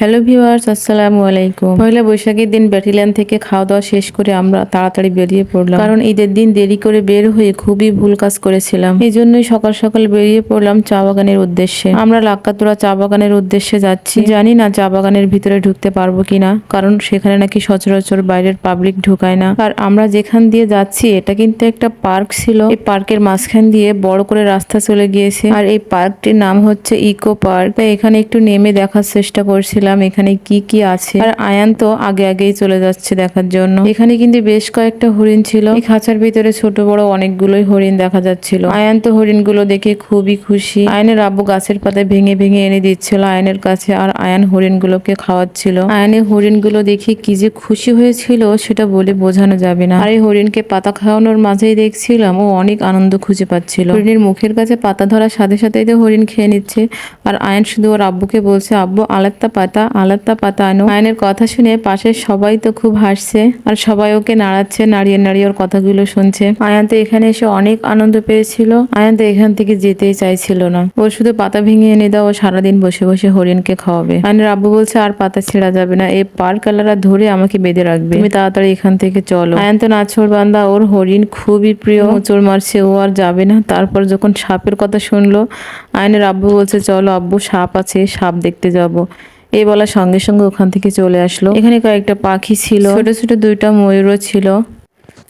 Hello viewers আসসালামু আলাইকুম। পয়লা বৈশাখের দিন ব্যাটিল্যান্ড থেকে খাওয়া দাওয়া শেষ করে আমরা তাড়াতাড়ি বেরিয়ে পড়লাম। কারণ ঈদের দিন দেরি করে বের হয়ে খুবই ভুল কাজ করেছিলাম। এই জন্যই সকাল সকাল বেরিয়ে পড়লাম চা বাগানের উদ্দেশ্যে। আমরা লাক্কাতুরা চা বাগানের উদ্দেশ্যে যাচ্ছি। জানি না চা বাগানের ভিতরে ঢুকতে পারব কিনা, কারণ সেখানে নাকি সচরাচর বাইরের পাবলিক ঢুকায় না। আর আমরা যেখান দিয়ে যাচ্ছি, এটা কিন্তু একটা পার্ক ছিল। এই পার্কের মাঝখান দিয়ে বড় করে রাস্তা চলে গিয়েছে। আর এই পার্কটির নাম হচ্ছে ইকো পার্ক। তাই এখানে একটু নেমে দেখার চেষ্টা করছিলাম। এখানে কি কি আছে। আর আয়ান তো আগে আগেই চলে যাচ্ছে দেখার জন্য। এখানে কিন্তু বেশ কয়েকটা হরিণ ছিল। এই খাঁচার ভিতরে ছোট বড় অনেকগুলোই হরিণ দেখা যাচ্ছিল। আয়ান তো হরিণগুলো দেখে খুবই খুশি। আয়নের আব্বু গাছের পাতায় ভেঙে ভেঙে এনে দিচ্ছিল আয়নের কাছে আর আয়ান হরিণগুলোকে খাওয়াচ্ছিল। আয়নের হরিণগুলো দেখে কি যে খুশি হয়েছিল সেটা বলে বোঝানো যাবে না। আর এই হরিণকে পাতা খাওয়ানোর মাঝেই দেখছিলাম ও অনেক আনন্দ খুঁজে পাচ্ছিল। হরিণের মুখের কাছে পাতা ধরার সাথে সাথেই তো হরিণ খেয়ে নিচ্ছে। আর আয়ন শুধু ওর আব্বুকে বলছে, আব্বু আলাদা পাতা আলাত্তা পাতা আনো। আয়নের কথা শুনে পাশের সবাই তো খুব হাসছে, আর সবাই ওকে নাড়াচ্ছে, নাড়িয়ে নাড়িয়ে ওর কথাগুলো শুনছে। আয়ান তো এখানে এসে অনেক আনন্দ পেয়েছিল। আয়ান তো এখান থেকে যেতেই চাইছিল না। ও শুধু পাতা ভেঙে এনে দাও, ও সারাদিন বসে বসে হরিণকে খাওয়াবে। আয়নের আব্বু বলছে, আর পাতা ছেঁড়া যাবে না, এই পার কালারা ধরে আমাকে বেঁধে রাখবে। তুমি তাড়াতাড়ি এখান থেকে চলো। আয়ান তো নাছর বান্দা, ওর হরিণ খুবই প্রিয়। মোচড় মারছে, ও আর যাবে না। তারপর যখন সাপের কথা শুনলো, আয়নের আব্বু বলছে, চলো আব্বু, সাপ আছে, সাপ দেখতে যাব। এই বলার সঙ্গে সঙ্গে ওখান থেকে চলে আসলো। এখানে কয়েকটা পাখি ছিল। ছোট ছোট দুইটা ময়ূরও ছিল।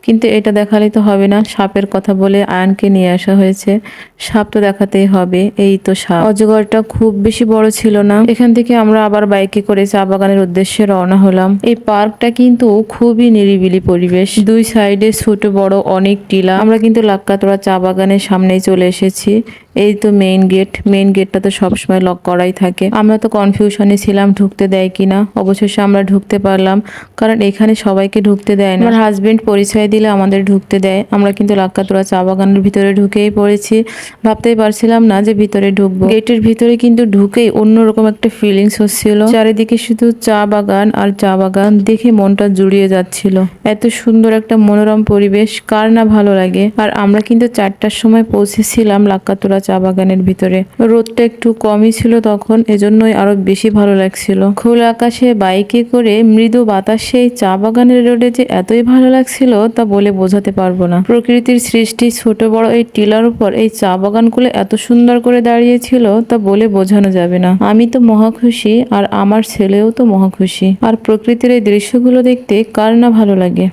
কিন্তু এটা দেখালে তো হবে না। সাপের কথা বলে আয়নকে নিয়ে আসা হয়েছে। সাপ তো দেখাতেই হবে। এই তো সাপ। অজগরটা খুব বেশি বড় ছিল না। এখান থেকে আমরা আবার বাইকে করে চা বাগানের উদ্দেশ্যে রওনা হলাম। এই পার্কটা কিন্তু খুবই নিরিবিলি পরিবেশ। দুই সাইডে ছোট, বড় অনেক টিলা। আমরা কিন্তু লাক্কাতোড়া চা বাগানের সামনেই চলে এসেছি। এই তো মেইন গেট মেইন গেটটা তো সবসময় লক করাই থাকে। আমরা তো কনফিউশনে ছিলাম, ঢুকতে দেয় কিনা? অবশেষে আমরা ঢুকতে পারলাম। কারণ এখানে সবাইকে ঢুকতে দেয় না। আমার হাজবেন্ড পরিচয় দিলে আমাদের ঢুকতে দেয়। আমরা কিন্তু লাক্কাতুরা চা বাগানের ভিতরে ঢুকেই পড়েছি। ভাবতেই পারছিলাম না যে ভিতরে ঢুকবো। গেটের ভিতরে কিন্তু ঢুকেই অন্যরকম একটা ফিলিংস হচ্ছিল। চারিদিকে শুধু চা বাগান আর চা বাগান দেখে মনটা জুড়িয়ে যাচ্ছিল। এত সুন্দর একটা মনোরম পরিবেশ, কার না ভালো লাগে? আর আমরা কিন্তু চারটার সময় পৌঁছেছিলাম লাক্কাতুরা চা বাগানের ভিতরে। রোদটা একটু কমই ছিল তখন, এজন্যই আরও বেশি ভালো লাগছিল। খোলা আকাশে বাইকে করে মৃদু বাতাসে চা বাগানের রোডে যে এতই ভালো লাগছিল তা বলে বোঝাতে পারব না। প্রকৃতির সৃষ্টি ছোট বড় এই টিলার উপর এই চা বাগানগুলো এত সুন্দর করে দাঁড়িয়েছিল তা বলে বোঝানো যাবে না। আমি তো মহা খুশি আর আমার ছেলেও তো মহা খুশি। আর প্রকৃতির এই দৃশ্যগুলো দেখতে কার না ভালো লাগে?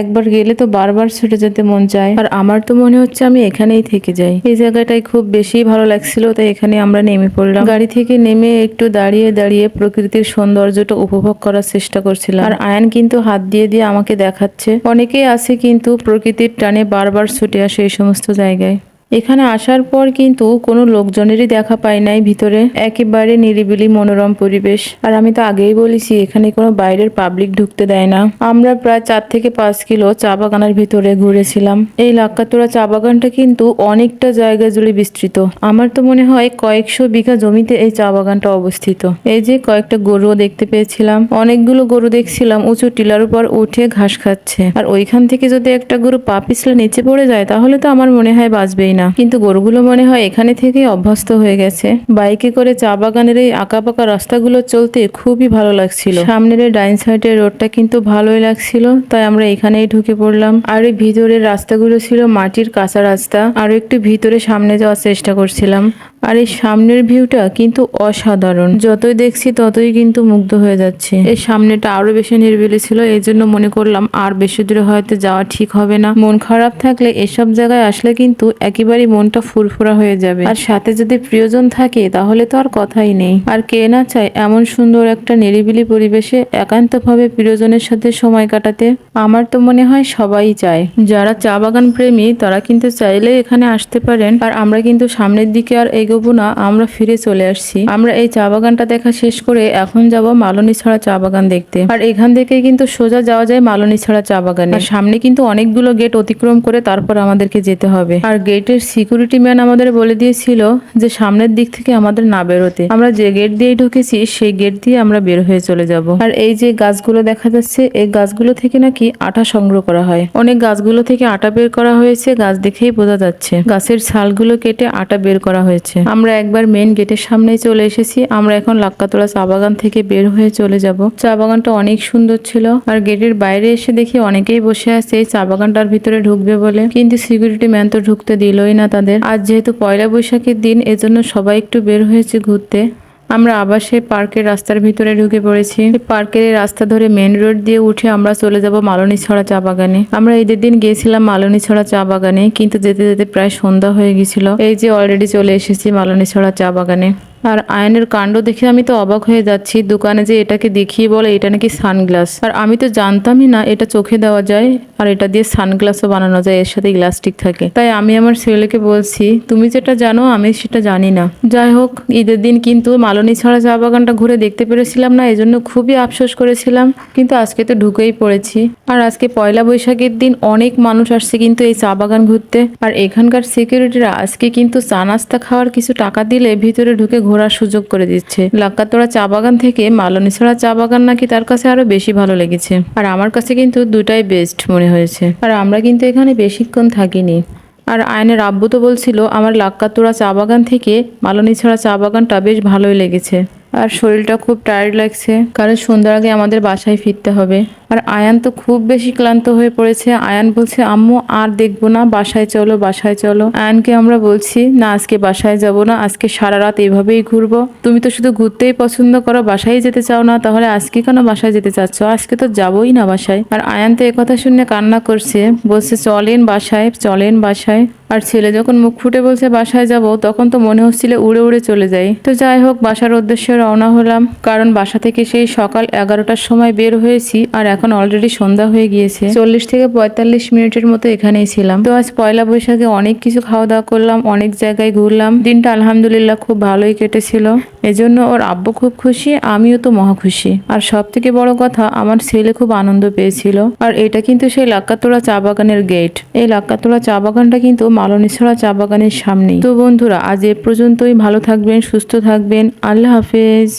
একবার গেলে তো বারবার ছুটে যেতে মন চায়। আর আমার তো মনে হচ্ছে আমি এখানেই থেকে যাই। এই জায়গাটাই খুব বেশি ভালো লাগছিল, তাই এখানে আমরা নেমে পড়লাম। গাড়ি থেকে নেমে একটু দাঁড়িয়ে দাঁড়িয়ে প্রকৃতির সৌন্দর্যটা উপভোগ করার চেষ্টা করছিলাম। আর আয়ন কিন্তু হাত দিয়ে দিয়ে আমাকে দেখাচ্ছে। অনেকেই আছে কিন্তু প্রকৃতির টানে বারবার ছুটে আসে এই সমস্ত জায়গায়। এখানে আসার পর কিন্তু কোনো লোকজনেরই দেখা পাই নাই ভিতরে। একেবারে নিরিবিলি মনোরম পরিবেশ। আর আমি তো আগেই বলেছি, এখানে কোনো বাইরের পাবলিক ঢুকতে দেয় না। আমরা প্রায় চার থেকে পাঁচ কিলো চা বাগানের ভিতরে ঘুরেছিলাম। এই লাক্কাতোরা চা বাগানটা কিন্তু অনেকটা জায়গা জুড়ে বিস্তৃত। আমার তো মনে হয় কয়েকশো বিঘা জমিতে এই চা বাগানটা অবস্থিত। এই যে কয়েকটা গরুও দেখতে পেয়েছিলাম। অনেকগুলো গরু দেখছিলাম, উঁচু টিলার উপর উঠে ঘাস খাচ্ছে। আর ওইখান থেকে যদি একটা গরু পা পিছলে নিচে পড়ে যায়, তাহলে তো আমার মনে হয় বাঁচবেই না। কিন্তু গরুগুলো মনে হয় এখানে থেকে অভ্যস্ত হয়ে গেছে। বাইকে করে চা বাগানের এই আঁকাপাকা রাস্তাগুলো চলতে খুবই ভালো লাগছিল। সামনের ডাইন সাইডের রোডটা কিন্তু ভালোই লাগছিল, তাই আমরা এখানেই ঢুকে পড়লাম। আর এই ভিতরের রাস্তাগুলো ছিল মাটির কাঁচা রাস্তা। আর একটু ভিতরে সামনে যাওয়ার চেষ্টা করছিলাম। আর এই সামনের ভিউটা কিন্তু অসাধারণ। যতই দেখছি ততই কিন্তু মুগ্ধ হয়ে যাচ্ছে। এই সামনেটা আরও বেশি নির্বিলি ছিল, এই জন্য মনে করলাম আর বেশি দূরে হয়তো যাওয়া ঠিক হবে না। মন খারাপ থাকলে এসব জায়গায় আসলে কিন্তু একেবারেই মনটা ফুরফুরা হয়ে যাবে। আর সাথে যদি প্রিয়জন থাকে তাহলে তো আর কথাই নেই। আর কে না চায় এমন সুন্দর একটা নিরিবিলি পরিবেশে একান্তভাবে প্রিয়জনের সাথে সময় কাটাতে? আমার তো মনে হয় সবাই চায়। যারা চা বাগান প্রেমী তারা কিন্তু চাইলে এখানে আসতে পারেন। আর আমরা কিন্তু সামনের দিকে আর এগোবো না, আমরা ফিরে চলে আসছি। আমরা এই চা বাগানটা দেখা শেষ করে এখন যাব মালনী ছাড়া চা বাগান দেখতে। আর এখান থেকে কিন্তু সোজা যাওয়া যায় মালনী ছাড়া চা বাগানে। সামনে কিন্তু অনেকগুলো গেট অতিক্রম করে তারপর আমাদেরকে যেতে হবে। আর গেটের সিকিউরিটি ম্যান আমাদের বলে দিয়েছিল যে সামনের দিক থেকে আমাদের না বেরোতে। আমরা যে গেট দিয়ে ঢুকেছি, সেই গেট দিয়ে আমরা বের হয়ে চলে যাব। আর এই যে গাছগুলো দেখা যাচ্ছে, এই গাছগুলো থেকে নাকি আটা সংগ্রহ করা হয়। অনেক গাছগুলো থেকে আটা বের করা হয়েছে, গাছ দেখেই বোঝা যাচ্ছে। গাছের ছালগুলো কেটে আটা বের করা হয়েছে। আমরা একবার মেন গেটের সামনেই চলে এসেছি। আমরা এখন লাক্কাতলা চা বাগান থেকে বের হয়ে চলে যাব। চা বাগানটা অনেক সুন্দর ছিল আর গেটের বাইরে এসে দেখি অনেকেই বসে আছে। এই চা বাগানটার ভিতরে ঢুকবে বলে। কিন্তু সিকিউরিটি ম্যান তো ঢুকতে দিলই না তাদের। আজ যেহেতু পয়লা বৈশাখের দিন, এজন্য সবাই একটু বের হয়েছে ঘুরতে। আমরা আবার সেই পার্কের রাস্তার ভিতরে ঢুকে পড়েছি। পার্কের রাস্তা ধরে মেন রোড দিয়ে উঠে আমরা চলে যাব মালনী ছড়া চা বাগানে। আমরা ঈদের দিন গিয়েছিলাম মালনী ছড়া চা বাগানে, কিন্তু যেতে যেতে প্রায় সন্ধ্যা হয়ে গেছিল এই যে অলরেডি চলে এসেছি মালনী ছড়া চা বাগানে। আর আয়নের কাণ্ড দেখে আমি তো অবাক হয়ে যাচ্ছি। দোকানে যে এটাকে দেখিয়ে বলে, এটা নাকি সানগ্লাস। আর আমি তো জানতামই না এটা চোখে দেওয়া যায় আর এটা দিয়ে সানগ্লাসও বানানো যায়, এর সাথে ইলাস্টিক থাকে। তাই আমি আমার ছেলেকে বলছি, তুমি যেটা জানো, আমি সেটা জানি না। যাই হোক, ঈদের দিন কিন্তু মালনী ছাড়া চা বাগানটা ঘুরে দেখতে পেরেছিলাম না, এজন্য খুবই আফসোস করেছিলাম। কিন্তু আজকে তো ঢুকেই পড়েছি। আর আজকে পয়লা বৈশাখের দিন অনেক মানুষ আসছে কিন্তু এই চা বাগান ঘুরতে। আর এখানকার সিকিউরিটিরা আজকে কিন্তু চা নাস্তা খাওয়ার কিছু টাকা দিলে ভিতরে ঢুকে ঘোরার সুযোগ করে দিচ্ছে। লাক্কাতোড়া চা বাগান থেকে মালনীছড়া চা বাগান নাকি তার কাছে আরও বেশি ভালো লেগেছে। আর আমার কাছে কিন্তু দুটাই বেস্ট মনে হয়েছে। আর আমরা কিন্তু এখানে বেশিক্ষণ থাকিনি। আর আয়নের আব্বু তো বলছিল, আমার লাক্কাতোড়া চা বাগান থেকে মালনীছড়া চা বাগানটা বেশ ভালোই লেগেছে। আর শরীরটা খুব টায়ার্ড লাগছে। কারণ সন্ধ্যার আগে আমাদের বাসায় ফিরতে হবে। আর আয়ান তো খুব বেশি ক্লান্ত হয়ে পড়েছে। আয়ান বলছে, আম্মু, আর দেখব না। বাসায় চলো বাসায় চলো। আয়ানকে আমরা বলছি, না, আজকে বাসায় যাব না। আজকে সারা রাত এইভাবেই ঘুরবো। তুমি তো শুধু ঘুরতেই পছন্দ করো বাসায় যেতে চাও না। তাহলে আজকে কেন বাসায় যেতে চাচ্ছ? আজকে তো যাবোই না বাসায়। আর আয়ান তো একথা শুনে কান্না করছে। বলছে, চলেন বাসায় চলেন বাসায়। আর ছেলে যখন মুখ ফুটে বলছে, বাসায় যাব, তখন তো মনে হচ্ছিল উড়ে উড়ে চলে যাই। তো যাই হোক, বাসার উদ্দেশ্যে রওনা হলাম, কারণ বাসা থেকে সেই সকাল এগারোটার সময় বের হয়েছি আর এখন অলরেডি সন্ধ্যা হয়ে গিয়েছে। চল্লিশ থেকে পঁয়তাল্লিশ মিনিটের মতো এখানেই ছিলাম। তো আজ পয়লা বৈশাখে অনেক কিছু খাওয়া দাওয়া করলাম, অনেক জায়গায় ঘুরলাম। দিনটা আলহামদুলিল্লাহ খুব ভালোই কেটেছিল। এজন্য ওর আব্বু খুব খুশি, আমিও তো মহা খুশি। আর সব থেকে বড় কথা, আমার ছেলে খুব আনন্দ পেয়েছিল। আর এটা কিন্তু সেই লাক্কাতোড়া চা বাগানের গেট এই লাক্কাতোড়া চা বাগানটা কিন্তু মালনীছড়া চা বাগানের সামনেই। তো বন্ধুরা, আজ এ পর্যন্তই। ভালো থাকবেন, সুস্থ থাকবেন। আল্লাহ হাফেজ।